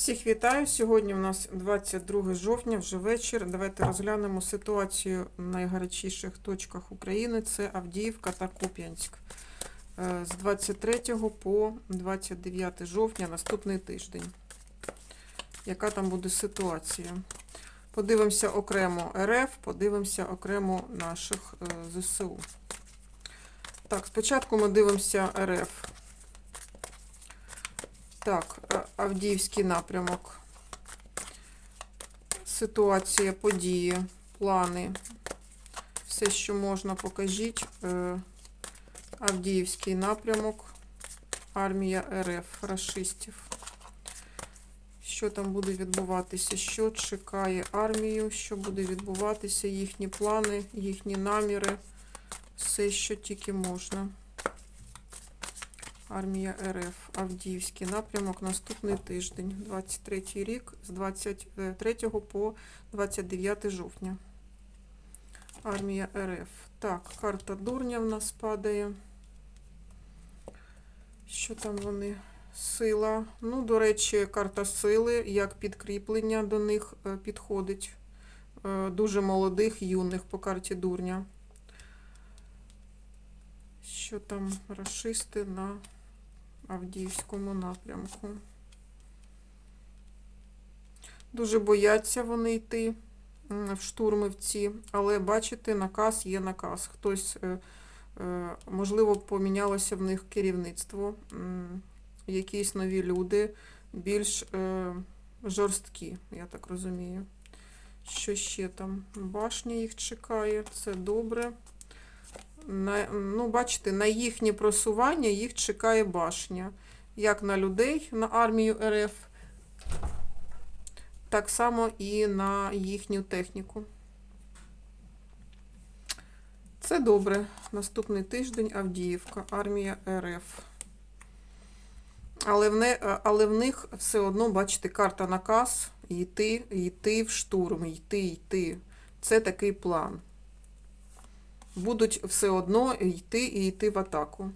Всіх вітаю. Сьогодні у нас 22 жовтня, вже вечір. Давайте розглянемо ситуацію в найгарячіших точках України. Це Авдіївка та Куп'янськ. Е, З 23 по 29 жовтня наступний тиждень. Яка там буде ситуація? Подивимося окремо РФ, подивимося окремо наших е, ЗСУ. Так, спочатку ми дивимося РФ. Так, Авдіївський напрямок. Ситуація, події, плани. Все, що можна, покажіть. Е, Авдіївський напрямок. Армія РФ, расистів. Що там буде відбуватися? Що чекає армію? Що буде відбуватися? Їхні плани, їхні наміри. Все, що тільки можна. Армія РФ, Авдіївський напрямок, наступний тиждень, 23 рік, з 23 по 29 жовтня. Армія РФ. Так, карта дурня в нас падає. Що там вони? Сила. Ну, до речі, карта сили, як підкріплення до них е, підходить. Е, Дуже молодих, юних по карті дурня. Що там расисти на Авдіївському напрямку. Дуже бояться вони йти в штурми в ці, але бачите, наказ є наказ. Хтось, е, е, можливо, помінялося в них керівництво, якісь нові люди, більш е, жорсткі, я так розумію. Що ще там? Башня їх чекає, це добре. На, ну, бачите, на їхнє просування їх чекає башня. Як на людей, на армію РФ, так само і на їхню техніку. Це добре. Наступний тиждень Авдіївка, армія РФ. Але в, не, але в них все одно, бачите, карта наказ йти, йти в штурм, йти, йти. Це такий план будуть все одно йти і йти в атаку.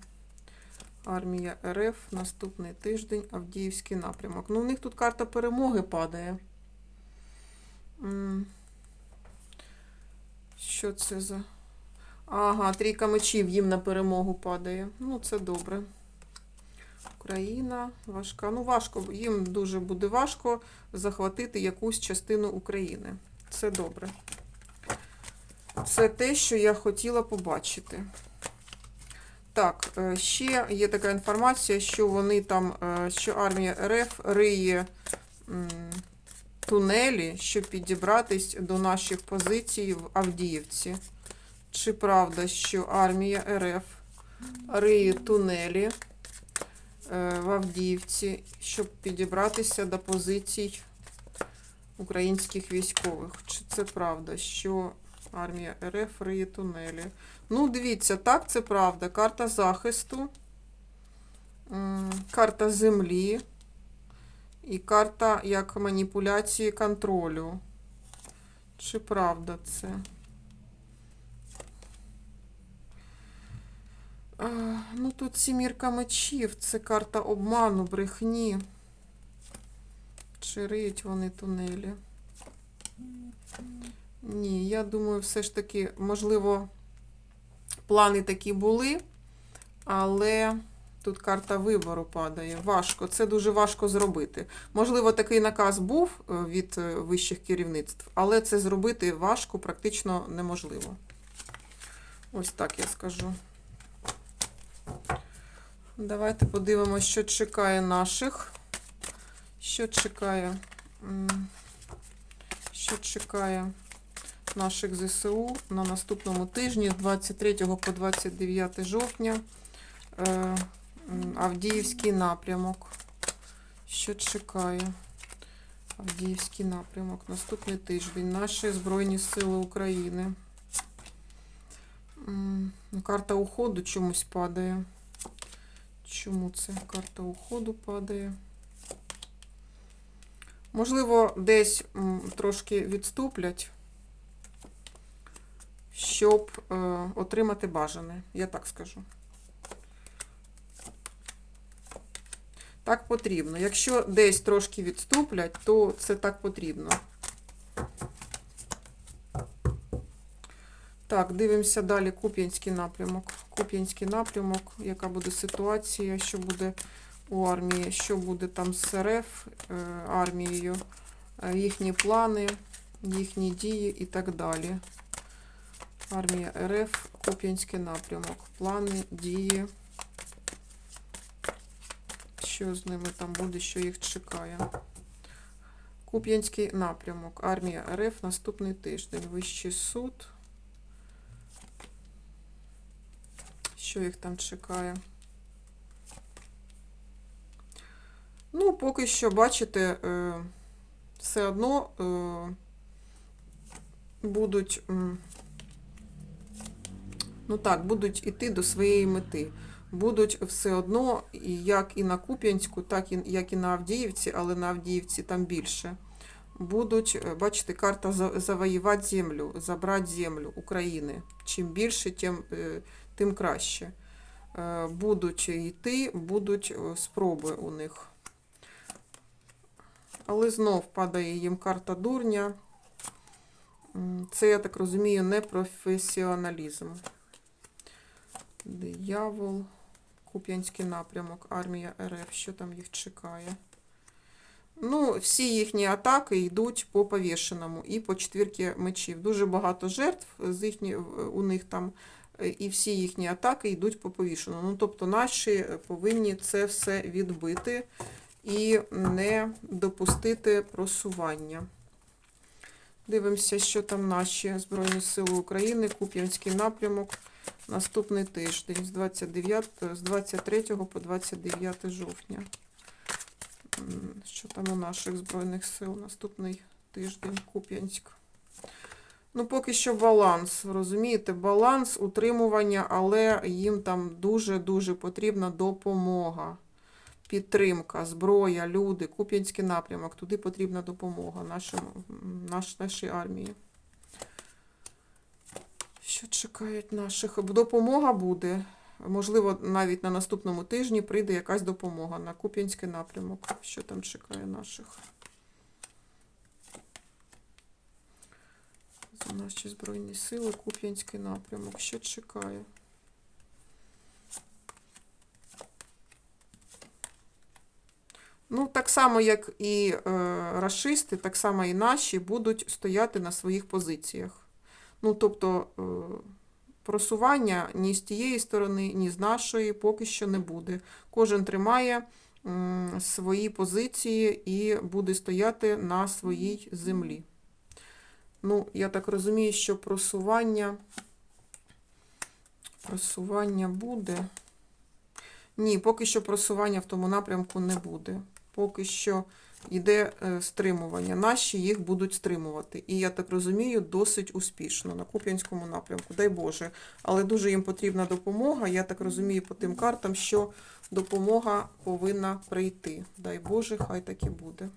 Армія РФ, наступний тиждень, Авдіївський напрямок. Ну, у них тут карта перемоги падає. Що це за. Ага, трійка мечів їм на перемогу падає. Ну, це добре. Україна важка. Ну, важко, їм дуже буде важко захватити якусь частину України. Це добре. Це те, що я хотіла побачити. Так, е, ще є така інформація, що вони там, е, що армія РФ риє тунелі, щоб підібратись до наших позицій в Авдіївці. Чи правда, що армія РФ риє тунелі е, в Авдіївці, щоб підібратися до позицій українських військових? Чи це правда, що Армія РФ риє тунелі. Ну, дивіться, так, це правда. Карта захисту, карта землі і карта як маніпуляції контролю. Чи правда це? Ну, тут сімірка мечів, це карта обману, брехні. Чи риють вони тунелі? Ні, я думаю, все ж таки, можливо, плани такі були, але тут карта вибору падає. Важко, це дуже важко зробити. Можливо, такий наказ був е, від е, вищих керівництв, але це зробити важко, практично неможливо. Ось так я скажу. Давайте подивимося, що чекає наших. Що чекає? Що чекає наших ЗСУ на наступному тижні з 23 по 29 жовтня. Е, Авдіївський напрямок. Що чекає? Авдіївський напрямок. Наступний тиждень. Наші Збройні Сили України. Ну, Карта уходу чомусь падає. Чому це карта уходу падає? Можливо, десь трошки відступлять щоб е, отримати бажане, я так скажу. Так потрібно. Якщо десь трошки відступлять, то це так потрібно. Так, дивимося далі Куп'янський напрямок. Куп'янський напрямок, яка буде ситуація, що буде у армії, що буде там з РФ е, армією, е, їхні плани, їхні дії і так далі. Армія РФ, Куп'янський напрямок. Плани, дії. Що з ними там буде, що їх чекає. Куп'янський напрямок. Армія РФ наступний тиждень. Вищий суд. Що їх там чекає? Ну, поки що, бачите, е, все одно е, будуть, ну так, будуть іти до своєї мети. Будуть все одно, як і на Куп'янську, так і як і на Авдіївці, але на Авдіївці там більше. Будуть, е, бачите, карта завоювати землю, забрати землю України. Чим більше, тим, е, тим краще. Е, Будуть йти, будуть спроби у них. Але знов падає їм карта дурня. Це, я так розумію, не професіоналізм. Диявол, Куп'янський напрямок, армія РФ, що там їх чекає? Ну, всі їхні атаки йдуть по повішеному і по четвірки мечів. Дуже багато жертв з їхні, у них там, е, і всі їхні атаки йдуть по повішеному. Ну, тобто наші повинні це все відбити і не допустити просування. Дивимося, що там наші Збройні Сили України, Куп'янський напрямок, наступний тиждень з 29, з 23 по 29 жовтня. Що там у наших Збройних сил наступний тиждень, Куп'янськ. Ну, поки що баланс, розумієте, баланс, утримування, але їм там дуже-дуже потрібна допомога підтримка, зброя, люди, Куп'янський напрямок. Туди потрібна допомога нашим, наш, нашій армії. Чекають наших? Допомога буде. Можливо, навіть на наступному тижні прийде якась допомога на Куп'янський напрямок. Що там чекає наших? За наші Збройні сили, Куп'янський напрямок. Що чекає? Ну, так само, як і е, рашисти, так само і наші будуть стояти на своїх позиціях. Ну, тобто, е, просування ні з тієї сторони, ні з нашої поки що не буде. Кожен тримає свої позиції і буде стояти на своїй землі. Ну, я так розумію, що просування, просування буде. Ні, поки що просування в тому напрямку не буде. Поки що йде е, стримування. Наші їх будуть стримувати. І я так розумію, досить успішно на Куп'янському напрямку. Дай Боже. Але дуже їм потрібна допомога. Я так розумію по тим картам, що допомога повинна прийти. Дай Боже, хай так і буде.